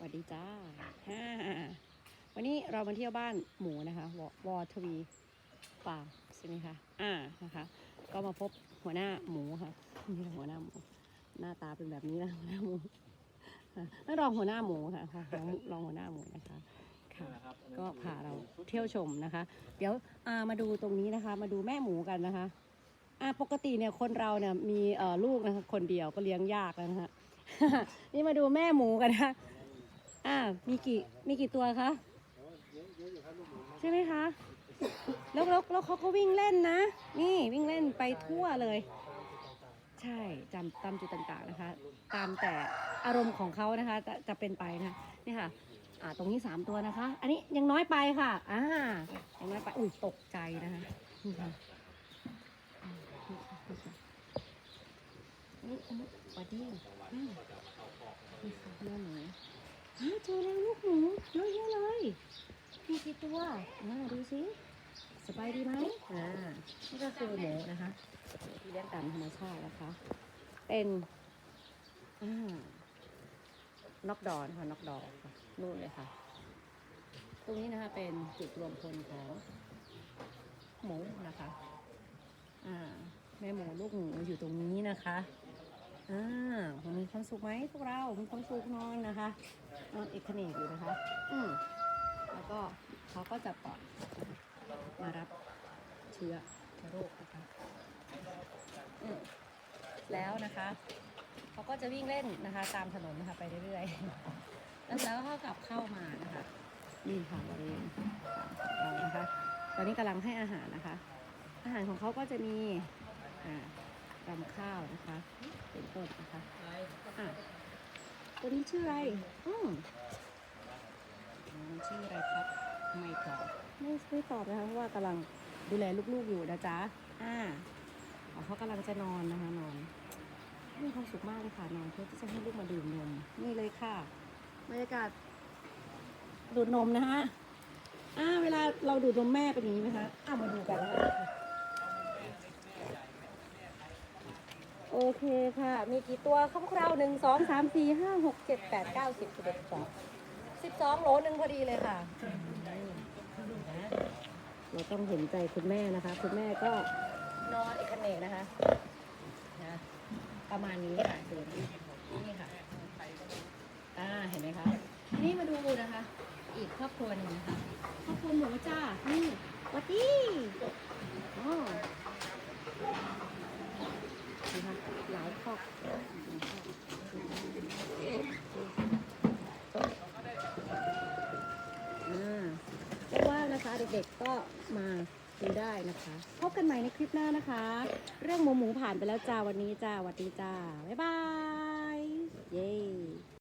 สวัสดีจ้าฮ่าวันนี้เรามาเที่ยวบ้านหมูนะคะววอทวีฟาร์มใช่ไหมคะ อ่า นะคะ ก็มาพบหัวหน้าหมูค่ะ นี่หัวหน้าหมู หน้าตาเป็นแบบนี้นะหัวหน้าหมูค่ะนั่นรองหัวหน้าหมูค่ะค่ะรองรองหัวหน้าหมูนะคะ ค่ะ ก็พาเราเที่ยวชมนะคะ เดี๋ยวอ่ามาดูตรงนี้นะคะ มาดูแม่หมูกันนะคะอ่าปกติเนี่ยคนเราเนี่ยมีเอ่อลูกนะคะคนเดียวก็เลี้ยงยากแล้วนะคะนี่มาดูแม่หมูกันนะคะ อ่ามีกี่มีกี่ตัวคะใช่ไหมคะแล้วแล้วแล้วเขาก็วิ่งเล่นนะ นี่วิ่งเล่นไปทั่วเลย ใช่จำตามจุดต่างๆนะคะ ตามแต่อารมณ์ของเขานะคะ จะจะเป็นไปนะนี่ค่ะอ่าตรงนี้สามตัวนะคะ อันนี้ยังน้อยไปค่ะอ่ายังน้อยไปอุ้ยตกใจนะคะนี่ค่ะนี่อันนี้สวัสดีนี่ค่ะแม่หมู เจอแล้วลูกหมูเยอะแยะเลยมีกี่ตัวอ่าดูสิสบายดีไหมอ่านี่ก็คือหมูนะคะที่เลี้ยงตามธรรมชาตินะคะ เป็นอ่านอกดอนค่ะนอกดอนค่ะนู่นเลยค่ะ ตรงนี้นะคะเป็นจุดรวมพลของหมูนะคะ อ่าแม่หมูลูกหมูอยู่ตรงนี้นะคะ อ่ามีความสุขไหมพวกเรา มีความสุขนอนนะคะนอนเอกเขนกอยู่นะคะ อืมแล้วก็เขาก็จะปล่อยมารับเชื้อโรคนะคะอืมแล้วนะคะเขาก็จะวิ่งเล่นนะคะ ตามถนนนะคะไปเรื่อยๆ แล้วแล้วก็กลับเข้ามานะคะนี่ค่ะบริเวณเรานะคะ ตอนนี้กำลังให้อาหารนะคะ อาหารของเขาก็จะมีอ่า รำข้าวนะคะ เป็นต้นนะคะอะตัวนี้ชื่ออะไรอืมอืมชื่ออะไรครับ ไม่ตอบไม่ไม่ตอบนะคะเพราะว่ากำลังดูแลลูกๆอยู่นะจ๊ะอ่าอ๋อเขากำลังจะนอนนะคะนอนมีความสุขมากเลยค่ะนอนเพื่อที่จะให้ลูกมาดื่มนมนี่เลยค่ะบรรยากาศดูดนมนะคะอ่าเวลาเราดูดนมแม่เป็นอย่างนี้ไหมคะอ่ามาดูกันนะคะ โอเคค่ะ มีกี่ตัวคร่าวๆหนึ่งสองสามสี่ห้าหกเจ็ดแปดเก้าสิบสิบเอ็ดสองสิบสองโลหนึ่งพอดีเลยค่ะ เราต้องเห็นใจคุณแม่นะคะ คุณแม่ก็นอนเอกเนกนะคะนะประมาณนี้ค่ะดูนี่ค่ะอ่าเห็นไหมคะทีนี่มาดูนะคะ อีกครอบครัวหนึ่งนะคะครอบครัวหมูจ้านี่สวัสดีอ๋อนี่ค่ะหลายครอบอ่าเรียกว่านะคะเด็กๆก็มาดูได้นะคะ พบกันใหม่ในคลิปหน้านะคะ เรื่องหมูหมูผ่านไปแล้วจ้าวันนี้จ้าสวัสดีจ้า บ๊ายบาย เย้